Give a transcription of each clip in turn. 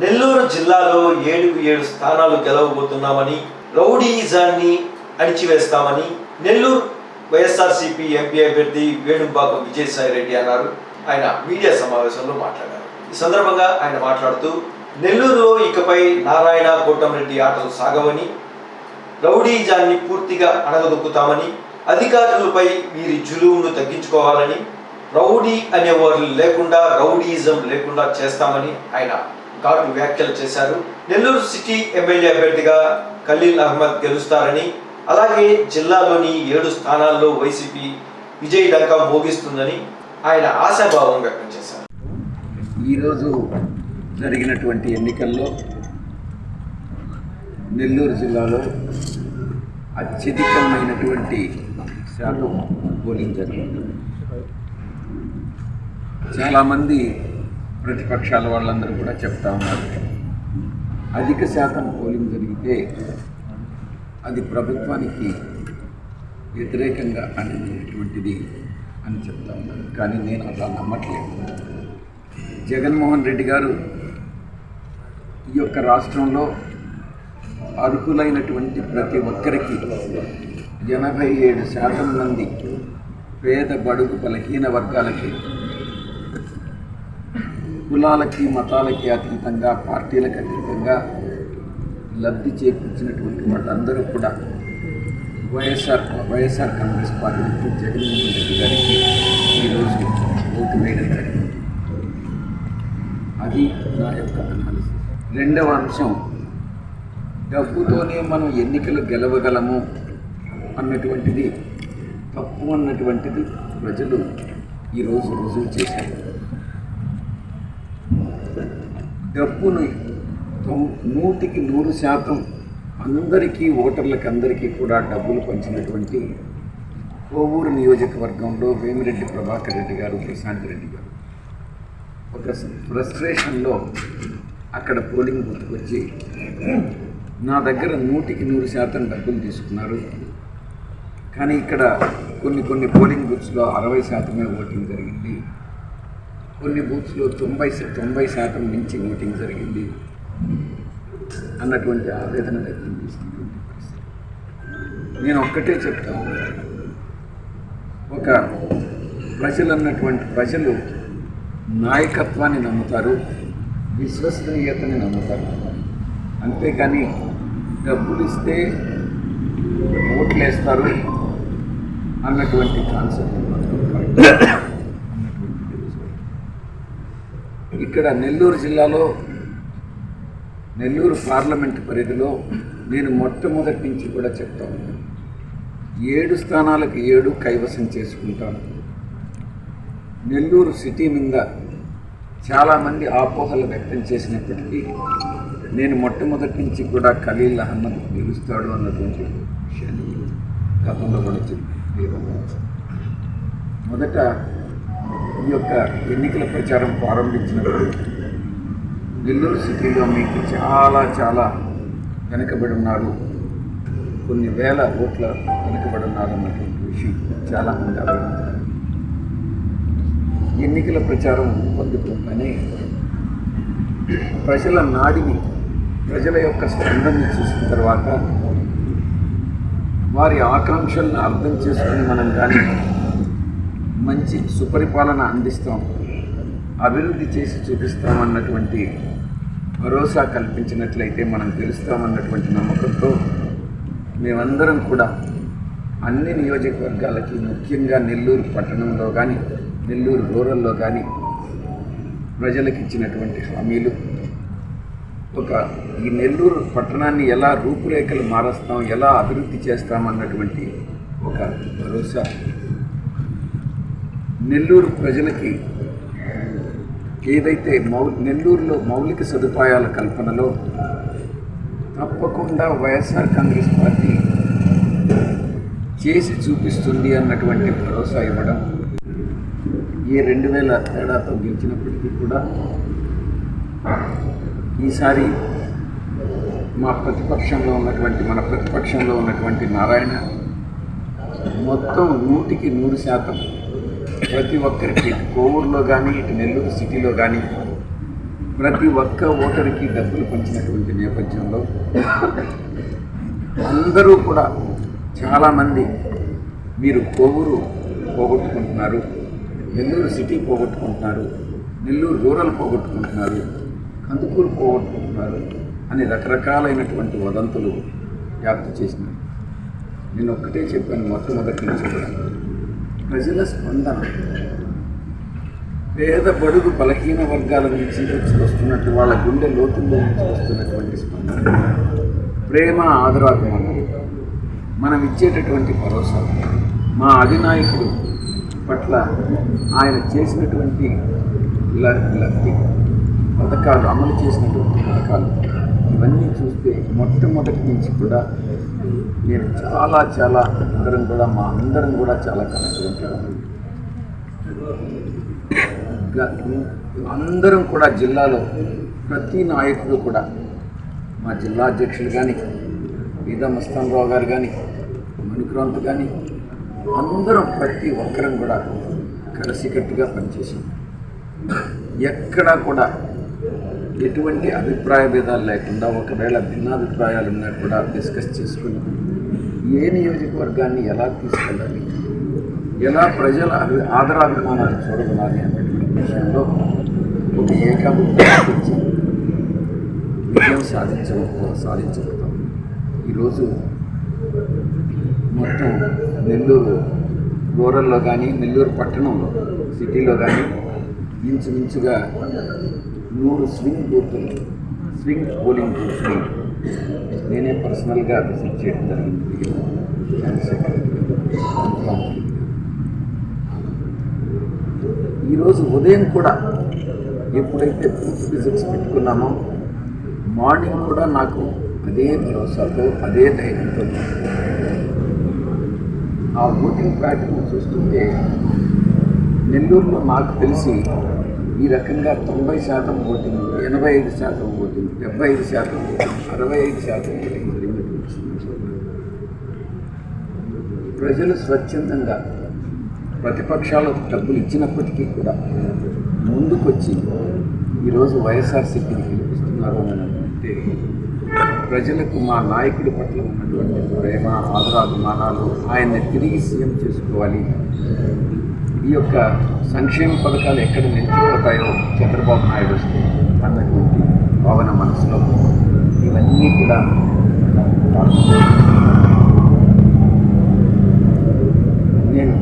నెల్లూరు జిల్లాలో ఏడుకు ఏడు స్థానాలు గెలవబోతున్నామని రౌడీజాన్ని అణిచివేస్తామని నెల్లూరు వైఎస్ఆర్సీపీ ఎంపీ అభ్యర్థి వేణుబాక విజయసాయి రెడ్డి అన్నారు. ఆయన మీడియా సమావేశంలో మాట్లాడారు. ఈ సందర్భంగా ఆయన మాట్లాడుతూ నెల్లూరులో ఇకపై నారాయణ కోటంరెడ్డి ఆటలు సాగవని రౌడీజాన్ని పూర్తిగా అణగదొక్కుతామని అధికారులపై వీరి జులువును తగ్గించుకోవాలని రౌడీ అనేవారు లేకుండా రౌడీజం లేకుండా చేస్తామని ఆయన ఘాటు వ్యాఖ్యలు చేశారు. నెల్లూరు సిటీ ఎమ్మెల్యే అభ్యర్థిగా ఖలీల్ అహ్మద్ గెలుస్తారని అలాగే జిల్లాలోని ఏడు స్థానాల్లో వైసీపీ విజయ్ డంకా మోగిస్తుందని ఆయన ఆశాభావం వ్యక్తం చేశారు. ఈరోజు జరిగినటువంటి ఎన్నికల్లో నెల్లూరు జిల్లాలో అత్యధికమైనటువంటి శాతం పోలింగ్ జరిగింది. చాలామంది ప్రతిపక్షాల వాళ్ళందరూ కూడా చెప్తా ఉన్నారు. అధిక శాతం పోలింగ్ జరిగితే అది ప్రభుత్వానికి వ్యతిరేకంగా అనేటువంటిది అని చెప్తా ఉన్నారు. కానీ నేను అలా నమ్మట్లేదు. జగన్మోహన్ రెడ్డి గారు ఈ యొక్క రాష్ట్రంలో అర్హులైనటువంటి ప్రతి ఒక్కరికి ఎనభై ఏడు శాతం మంది పేద బడుగు బలహీన వర్గాలకి కులాలకి మతాలకి అతీతంగా పార్టీలకు అతీతంగా లబ్ధి చేకూర్చినటువంటి వాళ్ళందరూ కూడా YSR YSR Congress party Jaganmohan Reddy గారికి ఈరోజు ఓటు వేయడం జరిగింది. అది నా యొక్క అనాలిసిస్ రెండవ అంశం డబ్బుతోనే మనం ఎన్నికలు గెలవగలము అన్నటువంటిది తప్పు అన్నటువంటిది ప్రజలు ఈరోజు రుజువు చేశారు. డబ్బును తొం- నూటికి నూరు శాతం అందరికీ ఓటర్లకు అందరికీ కూడా డబ్బులు పంచినటువంటి కోవూరు నియోజకవర్గంలో వేమిరెడ్డి ప్రభాకర్ రెడ్డి గారు ప్రశాంత్ రెడ్డి గారు. ఒక ఫ్రస్ట్రేషన్లో అక్కడ పోలింగ్ బూత్కి వచ్చి నా దగ్గర నూటికి నూరు శాతం డబ్బులు తీసుకున్నారు. కానీ ఇక్కడ కొన్ని కొన్ని పోలింగ్ బూత్స్లో అరవై శాతమే ఓటింగ్ జరిగింది. కొన్ని బూత్స్లో తొంభై తొంభై శాతం మించి ఓటింగ్ జరిగింది అన్నటువంటి ఆవేదన వ్యక్తం చేస్తున్నటువంటి నేను ఒక్కటే చెప్తాను ఒక ప్రజలు అన్నటువంటి ప్రజలు నాయకత్వాన్ని నమ్ముతారు విశ్వసనీయతని నమ్ముతారు. అంతేకాని డబ్బులు ఇస్తే ఓట్లు వేస్తారు అన్నటువంటి కాన్సెప్ట్ ఇక్కడ నెల్లూరు జిల్లాలో నెల్లూరు పార్లమెంట్ పరిధిలో నేను మొట్టమొదటి నుంచి కూడా చెప్తా ఉన్నాను. ఏడు స్థానాలకు ఏడు కైవసం చేసుకుంటాను. నెల్లూరు సిటీ మీద చాలామంది ఆపోహలు వ్యక్తం చేసినప్పటికీ నేను మొట్టమొదటి నుంచి కూడా ఖలీల్ అహ్మద్ గెలుస్తాడు అన్నటువంటి విషయాన్ని గతంలో కూడా చెప్పి మొదట ఈ యొక్క ఎన్నికల ప్రచారం ప్రారంభించినప్పుడు నెల్లూరు సిటీలో మీకు చాలా చాలా వెనకబడి ఉన్నారు. కొన్ని వేల ఓట్ల వెనకబడి ఉన్నారు అన్నటువంటి విషయం చాలామంది ఆలోచించారు ఎన్నికల ప్రచారం పొందుకోగానే ప్రజల నాడిని ప్రజల యొక్క స్పందనని చూసిన తర్వాత వారి ఆకాంక్షలను అర్థం చేసుకుని మనం కానీ మంచి సుపరిపాలన అందిస్తాం. అభివృద్ధి చేసి చూపిస్తామన్నటువంటి భరోసా కల్పించినట్లయితే మనం గెలుస్తామన్నటువంటి నమ్మకంతో మేమందరం కూడా అన్ని నియోజకవర్గాలకి ముఖ్యంగా నెల్లూరు పట్టణంలో కానీ నెల్లూరు రూరల్లో కానీ ప్రజలకు ఇచ్చినటువంటి హామీలు. ఒక ఈ నెల్లూరు పట్టణాన్ని ఎలా రూపురేఖలు మారుస్తాం ఎలా అభివృద్ధి చేస్తామన్నటువంటి ఒక భరోసా నెల్లూరు ప్రజలకి ఏదైతే మౌ నెల్లూరులో మౌలిక సదుపాయాల కల్పనలో తప్పకుండా వైఎస్ఆర్ కాంగ్రెస్ పార్టీ చేసి చూపిస్తుంది అన్నటువంటి భరోసా ఇవ్వడం ఏ రెండు వేల తేడాతో గెలిచినప్పటికీ కూడా ఈసారి మా ప్రతిపక్షంలో ఉన్నటువంటి మన ప్రతిపక్షంలో ఉన్నటువంటి నారాయణ మొత్తం నూటికి నూరు శాతం ప్రతి ఒక్కరికి కోవూరులో కానీ ఇటు నెల్లూరు సిటీలో కానీ ప్రతి ఒక్క ఓటరికి డబ్బులు పంచినటువంటి నేపథ్యంలో అందరూ కూడా చాలామంది మీరు కోవూరు పోగొట్టుకుంటున్నారు నెల్లూరు సిటీ పోగొట్టుకుంటున్నారు నెల్లూరు రూరల్ పోగొట్టుకుంటున్నారు కందుకూరు పోగొట్టుకుంటున్నారు అని రకరకాలైనటువంటి వదంతులు వ్యాప్తి చేసినారు నేను ఒక్కటే చెప్పాను మొట్టమొదటి నుంచి కూడా. ప్రజల స్పందన. పేద బడుగు బలహీన వర్గాల నుంచి వచ్చి వస్తున్నట్టు వాళ్ళ గుండె లోతుల్లో నుంచి వస్తున్నటువంటి స్పందన. ప్రేమ ఆదరాభిమానం. మనం ఇచ్చేటటువంటి భరోసా. మా అధినాయకుడు పట్ల ఆయన చేసినటువంటి లబ్ధి పథకాలు అమలు చేసినటువంటి పథకాలు ఇవన్నీ చూస్తే మొట్టమొదటి నుంచి కూడా నేను చాలా చాలా అందరం కూడా మా అందరం కూడా చాలా కనెక్ట్ అందరం కూడా జిల్లాలో ప్రతి నాయకుడు కూడా మా జిల్లా అధ్యక్షులు కానీ ఈదా మస్తానరావు గారు కానీ మణిక్రాంత్ కానీ అందరం ప్రతి ఒక్కరం కూడా కలిసికట్టుగా పనిచేసాం. ఎక్కడా కూడా ఎటువంటి అభిప్రాయ భేదాలు లేకుండా ఒకవేళ భిన్నాభిప్రాయాలు ఉన్నా కూడా డిస్కస్ చేసుకుని ఏ నియోజకవర్గాన్ని ఎలా తీసుకెళ్ళాలి? ఎలా ప్రజల అభి- ఆదరాభిమానాలు చూడగలాలి అనేటువంటి విషయంలో ఒక ఏకాభిప్రాయం వచ్చి విజయం సాధించ సాధించగలుగుతాం. ఈరోజు మొత్తం నెల్లూరు రూరల్లో కానీ నెల్లూరు పట్టణంలో సిటీలో కానీ ఇంచుమించుగా నూరు స్వింగ్ బూతులు స్వింగ్ పోలింగ్ బూత్ని నేనే పర్సనల్గా విజిట్ చేయడం జరిగింది. ఈరోజు ఉదయం కూడా ఎప్పుడైతే బూత్ విజిట్స్ పెట్టుకున్నామో మార్నింగ్ కూడా నాకు అదే భరోసాతో అదే ధైర్యంతో ఆ ఓటింగ్ ప్యాటర్న్ చూస్తుంటే నెల్లూరులో నాకు తెలిసి ఈ రకంగా తొంభై శాతం ఓటింగ్ ఎనభై ఐదు శాతం ఓటింగ్ డెబ్బై ఐదు శాతం ఓటింగ్ అరవై ఐదు శాతం ఓటింగ్ జరిగినటువంటి ప్రజలు స్వచ్ఛందంగా ప్రతిపక్షాలకు డబ్బులు ఇచ్చినప్పటికీ కూడా ముందుకొచ్చి ఈరోజు వైఎస్ఆర్సీపీని గెలిపిస్తున్నారు అని ప్రజలకు మా నాయకుడి పట్ల ఉన్నటువంటి ప్రేమ ఆదరాభిమానాలు ఆయన్ని తిరిగి సీఎం చేసుకోవాలి. ఈ యొక్క సంక్షేమ పథకాలు ఎక్కడ నిలిచిపోతాయో చంద్రబాబు నాయుడు వస్తే అన్నటువంటి భావన మనసులో ఇవన్నీ కూడా నేను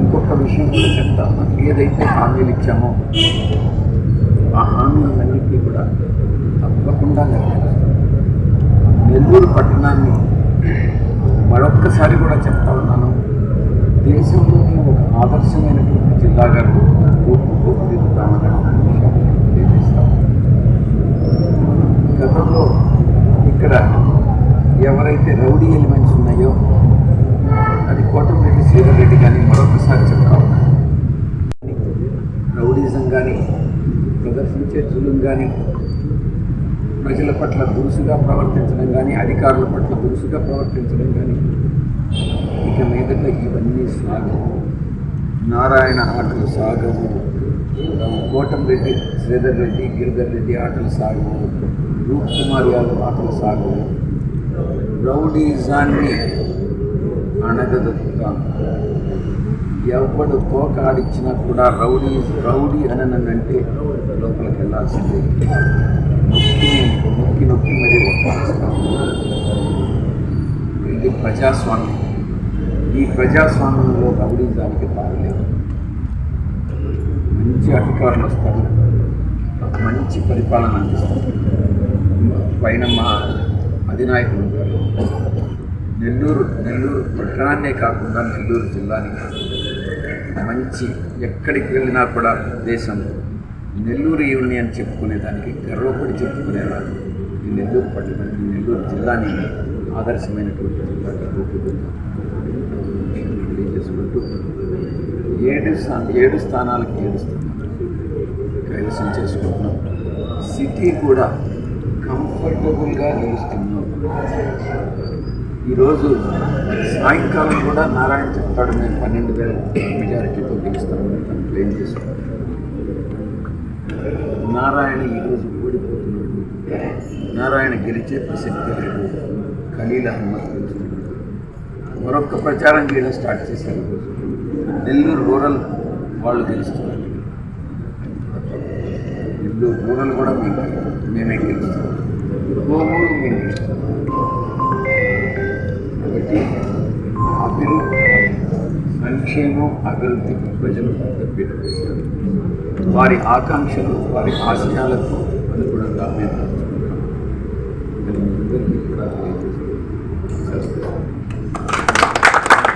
ఇంకొక విషయం కూడా చెప్తాను. ఏదైతే హామీలు ఇచ్చామో ఆ హామీలన్నింటినీ కూడా తప్పకుండా నెరవేరుస్తాం. నెల్లూరు పట్టణాన్ని మరొక్కసారి కూడా చెప్తా ఉన్నాను. దేశంలోని ఒక ఆదర్శమైనటువంటి జిల్లాగా రూపుదిద్దుతామని తెలియజేస్తాం గతంలో ఇక్కడ ఎవరైతే రౌడీ ఎలిమెంట్స్ ఉన్నాయో అది కోటమిరెడ్డి శ్రీధర్ రెడ్డి కానీ మరొకసారి చెప్తా ఉన్నాను. రౌడీజం కానీ ప్రదర్శించే జులుం కానీ ప్రజల పట్ల దురుసుగా ప్రవర్తించడం కానీ అధికారుల పట్ల దురుసుగా ప్రవర్తించడం కానీ ఇక మీదట ఇవన్నీ సాగవు. నారాయణ ఆటలు సాగవు. కోటంరెడ్డి శ్రీధర్ రెడ్డి గిరిధర్ రెడ్డి ఆటలు సాగవు. రూప్ కుమార్ యాదవ్ ఆటలు సాగవు. రౌడీజాన్ని అణగదొక్కుతాం. ఎవడు తోక ఆడిచ్చినా కూడా రౌడీ రౌడీ అననంటే లోపలికి వెళ్ళాల్సిందే నొక్కి నొక్కి నొక్కి మరీ ఇది ప్రజాస్వామ్యం. ఈ ప్రజాస్వామ్యంలో రౌడీజానికి పారలేదు మంచి అధికారులు వస్తారు. మంచి పరిపాలన అందిస్తారు. పైన మా అధినాయకులు నెల్లూరు నెల్లూరు పట్టణాన్నే కాకుండా నెల్లూరు జిల్లాని మంచి ఎక్కడికి వెళ్ళినా కూడా దేశం నెల్లూరు యూనియన్ చెప్పుకునేదానికి గర్వపడి చెప్పుకునేవారు ఈ నెల్లూరు పట్టణం ఈ నెల్లూరు జిల్లాని ఆదర్శమైనటువంటి జిల్లాగా తెలియజేసుకుంటూ ఏడు ఏడు స్థానాలకి ఏడు స్థానాలు కైవసం చేసుకుంటున్నాం. సిటీ కూడా కంఫర్టబుల్గా నిలుస్తున్నాం. ఈరోజు సాయంకాలం కూడా నారాయణ చెప్తాడు మేము పన్నెండు వేల మెజారిటీతో గెలుస్తామని కంప్లైంట్ క్లెయిమ్ నారాయణ ఈరోజు ఓడిపోతున్నాడు. నారాయణ గెలిచే ప్రసక్తి లేదు. ఖలీల్ అహ్మద్ గెలుస్తున్నాడు. మరొక ప్రచారం చేయడం స్టార్ట్ చేశారు నెల్లూరు రూరల్ వాళ్ళు గెలుస్తున్నారు. నెల్లూరు రూరల్ కూడా మేము మేమే గెలుస్తాం. కోవూరు మేము గెలుస్తాం. సంక్షేమం అభివృద్ధికి ప్రజలు పెద్దపీట వారి ఆకాంక్షలు వారి ఆశయాలకు అనుగుణంగా మేము